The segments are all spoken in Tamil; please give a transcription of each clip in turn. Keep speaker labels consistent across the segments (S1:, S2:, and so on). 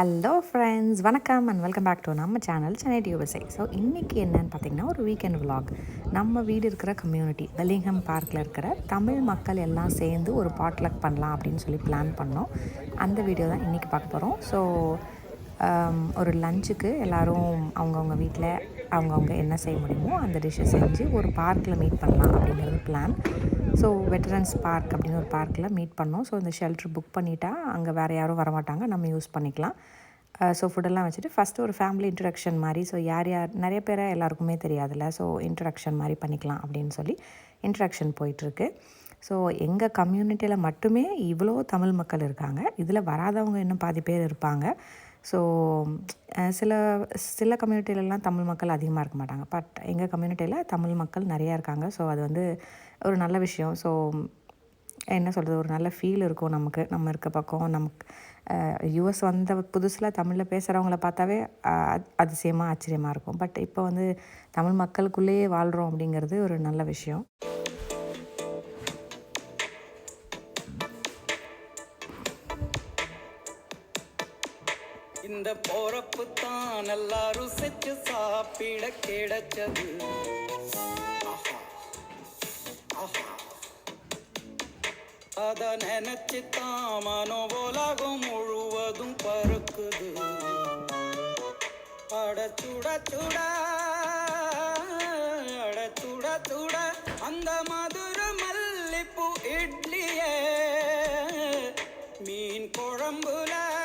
S1: ஹலோ ஃப்ரெண்ட்ஸ் வணக்கம் அண்ட் வெல்கம் பேக் டு நம்ம சேனல் சென்னை டியூஎஸ்ஐ ஸோ இன்றைக்கி என்னன்னு பார்த்தீங்கன்னா ஒரு வீக்கெண்ட் விலாக் நம்ம வீடு இருக்கிற கம்யூனிட்டி வெலிங்ஹம் பார்க்கில் இருக்கிற தமிழ் மக்கள் எல்லாம் சேர்ந்து ஒரு பாட்லக் பண்ணலாம் அப்படின்னு சொல்லி பிளான் பண்ணோம். அந்த வீடியோ தான் இன்றைக்கி பார்க்க போகிறோம் ஸோ um, ஒரு லஞ்சுக்கு எல்லோரும் அவங்கவுங்க வீட்டில் அவங்கவுங்க என்ன செய்ய முடியுமோ அந்த டிஷ்ஷை செஞ்சு ஒரு பார்க்கில் மீட் பண்ணலாம் அப்படிங்கிறது பிளான் ஸோ வெட்டரன்ஸ் பார்க் அப்படின்னு ஒரு பார்க்கில் மீட் பண்ணோம். ஸோ இந்த ஷெல்டர் புக் பண்ணிட்டா அங்கே வேறு யாரும் வரமாட்டாங்க. நம்ம யூஸ் பண்ணிக்கலாம். ஸோ ஃபுட்டெல்லாம் வச்சுட்டு ஃபஸ்ட்டு ஒரு ஃபேமிலி இன்ட்ரடக்ஷன் மாதிரி. ஸோ யார் யார் நிறைய பேரை எல்லாருக்குமே தெரியாதுல்ல. ஸோ இன்ட்ரடக்ஷன் மாதிரி பண்ணிக்கலாம் அப்படின்னு சொல்லி இன்ட்ரடக்ஷன் போயிட்டுருக்கு. ஸோ எங்கள் கம்யூனிட்டியில் மட்டுமே இவ்வளோ தமிழ் மக்கள் இருக்காங்க. இதில் வராதவங்க இன்னும் பாதி பேர் இருப்பாங்க. ஸோ சில சில கம்யூனிட்டிலலாம் தமிழ் மக்கள் அதிகமாக இருக்க மாட்டாங்க. பட் எங்கள் கம்யூனிட்டியில் தமிழ் மக்கள் நிறையா இருக்காங்க. ஸோ அது வந்து ஒரு நல்ல விஷயம். ஸோ என்ன சொல்கிறது ஒரு நல்ல ஃபீல் இருக்கும் நமக்கு. நம்ம இருக்க பக்கம் நமக்கு யூஎஸ் வந்த புதுசில் தமிழில் பேசுகிறவங்கள பார்த்தாவே அதிசயமாக ஆச்சரியமாக இருக்கும். பட் இப்போ வந்து தமிழ் மக்களுக்குள்ளேயே வாழ்கிறோம் அப்படிங்கிறது ஒரு நல்ல விஷயம்.
S2: இந்த போறப்பு தான் நல்லா ருசிச்சு சாப்பிட கிடைச்சது. அத நினைச்சு தான் மனோ உலகம் முழுவதும் பறக்குது. அட சுட சுடா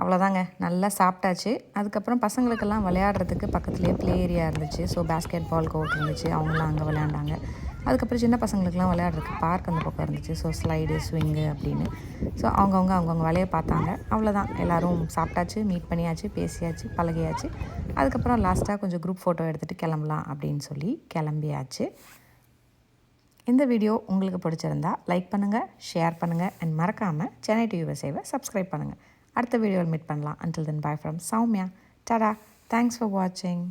S1: அவ்வளோதாங்க. நல்லா சாப்பிட்டாச்சு. அதுக்கப்புறம் பசங்களுக்கெல்லாம் விளையாடுறதுக்கு பக்கத்துலேயே ப்ளே ஏரியா இருந்துச்சு. ஸோ பேஸ்கெட் பால் கோர்ட் இருந்துச்சு. அவங்களாம் அங்கே விளையாண்டாங்க. அதுக்கப்புறம் சின்ன பசங்களுக்குலாம் விளையாடுறதுக்கு பார்க் அந்த பக்கம் இருந்துச்சு. ஸோ ஸ்லைடு ஸ்விங்கு அப்படின்னு. ஸோ அவங்கவுங்க அவங்கவுங்க வேலையை பார்த்தாங்க. அவ்வளோதான். எல்லோரும் சாப்பிட்டாச்சு மீட் பண்ணியாச்சு பேசியாச்சு பழகியாச்சு. அதுக்கப்புறம் லாஸ்ட்டாக கொஞ்சம் குரூப் ஃபோட்டோ எடுத்துகிட்டு கிளம்பலாம் அப்படின்னு சொல்லி கிளம்பியாச்சு. இந்த வீடியோ உங்களுக்கு பிடிச்சிருந்தா லைக் பண்ணுங்கள் ஷேர் பண்ணுங்கள் அண்ட் மறக்காமல் சென்னை டிவி சேவை சப்ஸ்கிரைப் பண்ணுங்கள் அடுத்த வீடியோவில் மீட் பண்ணலாம். Until then bye from Soumya. Tata thanks for வாட்சிங்